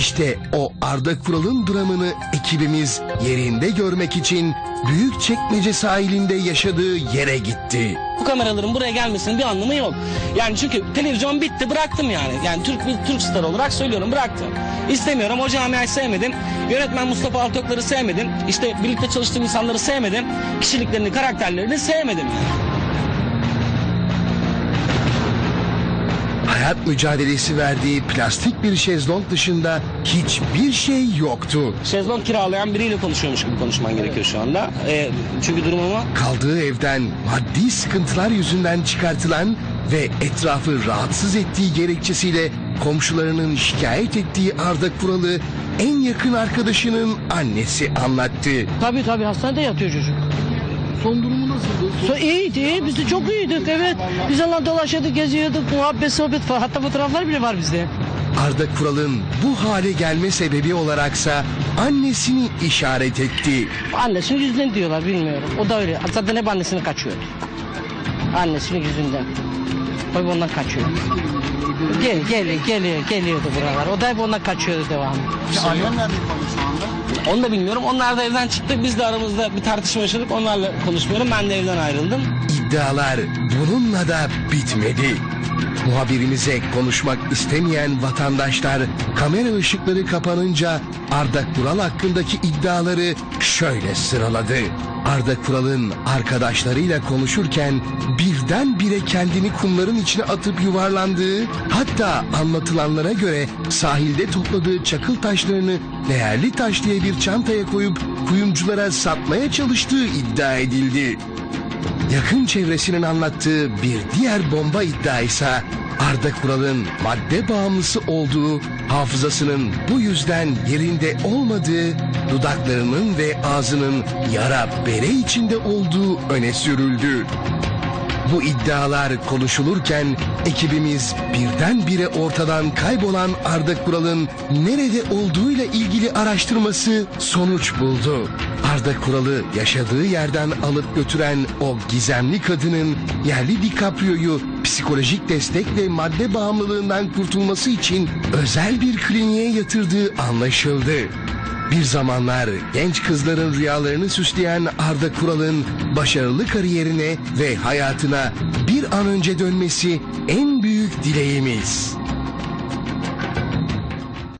İşte o Arda Kural'ın dramını ekibimiz yerinde görmek için Büyükçekmece sahilinde yaşadığı yere gitti. Bu kameraların buraya gelmesinin bir anlamı yok. Yani çünkü televizyon bitti bıraktım yani. Yani Türk bir Türk star olarak söylüyorum bıraktım. İstemiyorum o camiayı sevmedim. Yönetmen Mustafa Altoklar'ı sevmedim. İşte birlikte çalıştığım insanları sevmedim. Kişiliklerini, karakterlerini sevmedim yani. Hayat mücadelesi verdiği plastik bir şezlong dışında hiçbir şey yoktu. Şezlong kiralayan biriyle konuşuyormuş gibi konuşman gerekiyor şu anda. Ee, çünkü durumumu Kaldığı evden maddi sıkıntılar yüzünden çıkartılan ve etrafı rahatsız ettiği gerekçesiyle komşularının şikayet ettiği Arda Kural'ı en yakın arkadaşının annesi anlattı. Tabii tabii hastanede yatıyor çocuk. Son durumu nasıldı? So, iyiydi, iyi. Biz de çok iyiydik evet. Biz onunla dolaşıyorduk, geziyorduk, muhabbet, sohbet falan. Hatta fotoğraflar bile var bizde. Arda Kural'ın bu hale gelme sebebi olaraksa annesini işaret etti. Annesinin yüzünden diyorlar bilmiyorum. O da öyle. Zaten hep annesini kaçıyor. Annesinin yüzünden. Tabii ondan kaçıyor. Gel, gel, geliyor, geliyordu buralar. O da hep ondan kaçıyordu devamlı. Ailen nerede kalıyor şu anda? Onu da bilmiyorum. Onlar da evden çıktı. Biz de aramızda bir tartışma yaşadık. Onlarla konuşmuyorum. Ben de evden ayrıldım. İddialar bununla da bitmedi. Muhabirimize konuşmak istemeyen vatandaşlar kamera ışıkları kapanınca Arda Kural hakkındaki iddiaları şöyle sıraladı. Arda Kural'ın arkadaşlarıyla konuşurken birdenbire kendini kumların içine atıp yuvarlandığı, hatta anlatılanlara göre sahilde topladığı çakıl taşlarını değerli taş diye bir çantaya koyup kuyumculara satmaya çalıştığı iddia edildi. Yakın çevresinin anlattığı bir diğer bomba iddia ise Arda Kural'ın madde bağımlısı olduğu, hafızasının bu yüzden yerinde olmadığı, dudaklarının ve ağzının yara bere içinde olduğu öne sürüldü. Bu iddialar konuşulurken ekibimiz birdenbire ortadan kaybolan Arda Kural'ın nerede olduğuyla ilgili araştırması sonuç buldu. Arda Kural'ı yaşadığı yerden alıp götüren o gizemli kadının yerli DiCaprio'yu psikolojik destek ve madde bağımlılığından kurtulması için özel bir kliniğe yatırdığı anlaşıldı. Bir zamanlar genç kızların rüyalarını süsleyen Arda Kural'ın başarılı kariyerine ve hayatına bir an önce dönmesi en büyük dileğimiz.